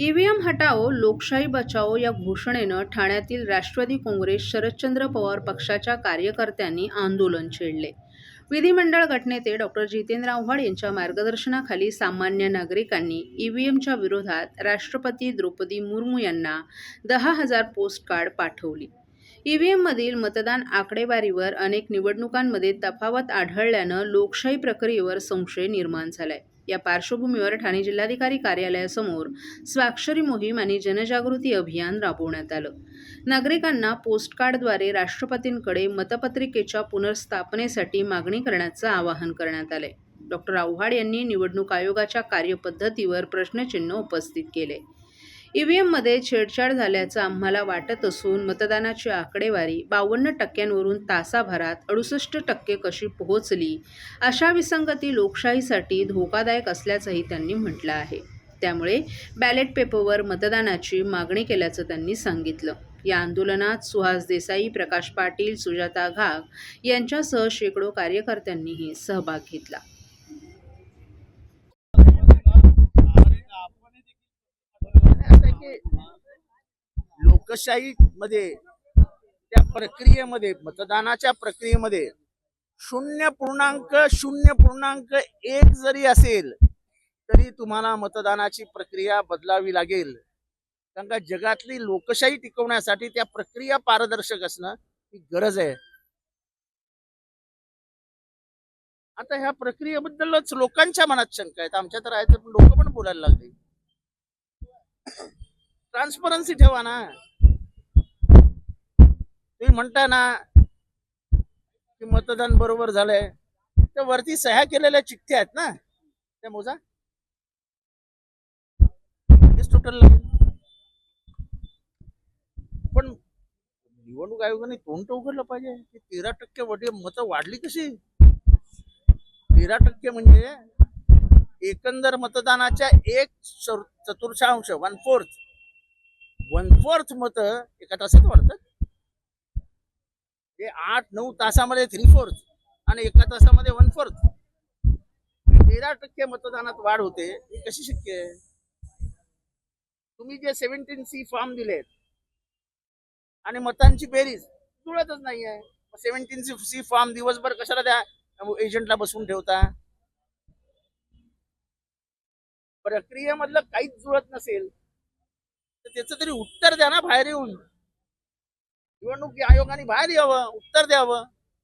EVM हटाओ लोकशाही बचाओ या घोषणेनं ठाण्यातील राष्ट्रवादी काँग्रेस शरदचंद्र पवार पक्षाच्या कार्यकर्त्यांनी आंदोलन छेडले. विधिमंडळ गटनेते डॉक्टर जितेंद्र आव्हाड यांच्या मार्गदर्शनाखाली सामान्य नागरिकांनी ईव्हीएमच्या विरोधात राष्ट्रपती द्रौपदी मुर्मू यांना दहा हजार पोस्टकार्ड पाठवली. ईव्हीएममधील मतदान आकडेवारीवर अनेक निवडणुकांमध्ये तफावत आढळल्यानं लोकशाही प्रक्रियेवर संशय निर्माण झालाय. या पार्श्वभूमीवर ठाणे जिल्हाधिकारी कार्यालयासमोर स्वाक्षरी मोहीम आणि जनजागृती अभियान राबवण्यात आलं. नागरिकांना पोस्टकार्डद्वारे राष्ट्रपतींकडे मतपत्रिकेच्या पुनर्स्थापनेसाठी मागणी करण्याचं आवाहन करण्यात आलंय. डॉक्टर आव्हाड यांनी निवडणूक आयोगाच्या कार्यपद्धतीवर प्रश्नचिन्ह उपस्थित केले. ईव्हीएममध्ये छेडछाड झाल्याचं आम्हाला वाटत असून मतदानाची आकडेवारी बावन्न टक्क्यांवरून तासाभरात अडुसष्ट टक्के कशी पोहोचली अशा विसंगती लोकशाहीसाठी धोकादायक असल्याचंही त्यांनी म्हटलं आहे. त्यामुळे बॅलेट पेपरवर मतदानाची मागणी केल्याचं त्यांनी सांगितलं. या आंदोलनात सुहास देसाई प्रकाश पाटील सुजाता घाग यांच्यासह शेकडो कार्यकर्त्यांनीही सहभाग घेतला असं आहे की लोकशाही मध्ये त्या प्रक्रियेमध्ये मतदानाच्या प्रक्रियेमध्ये शून्य पूर्णांक शून्य पूर्णांक एक जरी असेल तरी तुम्हाला मतदानाची प्रक्रिया बदलावी लागेल. कारण का जगातली लोकशाही टिकवण्यासाठी त्या प्रक्रिया पारदर्शक असणं ही गरज आहे. आता ह्या प्रक्रियेबद्दलच लोकांच्या मनात शंका आहेत. आमच्या तर आहेत पण लोक पण बोलायला लागले. ट्रान्सपरन्सी ठेवा ना. तुम्ही म्हणता ना की मतदान बरोबर झालंय. त्या वरती सह्या केलेल्या चिठ्ठ्या आहेत ना. त्या मोजा. टोटल पण निवडणूक आयोगाने तोंड उघडलं पाहिजे. की तेरा टक्के वडील मतं वाढली कशी? तेरा टक्के म्हणजे एकंदर मतदानाच्या एक चतुर्थांश वन फोर्थ वन फोर्थ मत एका तासात वाढतात. ते आठ नऊ तासामध्ये थ्री फोर्थ आणि एका तासामध्ये वन फोर्थ तेरा टक्के मतदानात वाढ होते. ही कशी शक्य आहे? तुम्ही जे सेव्हन्टीन सी फॉर्म दिलेत आणि मतांची बेरीज जुळतच नाही आहे. सेव्हन्टीन सी सी फॉर्म दिवसभर कशाला द्या एजंटला बसवून ठेवता? प्रक्रियेमधलं काहीच जुळत नसेल. त्याचं तरी उत्तर द्या ना बाहेर येऊन. निवडणूक आयोगाने बाहेर यावं उत्तर द्यावं.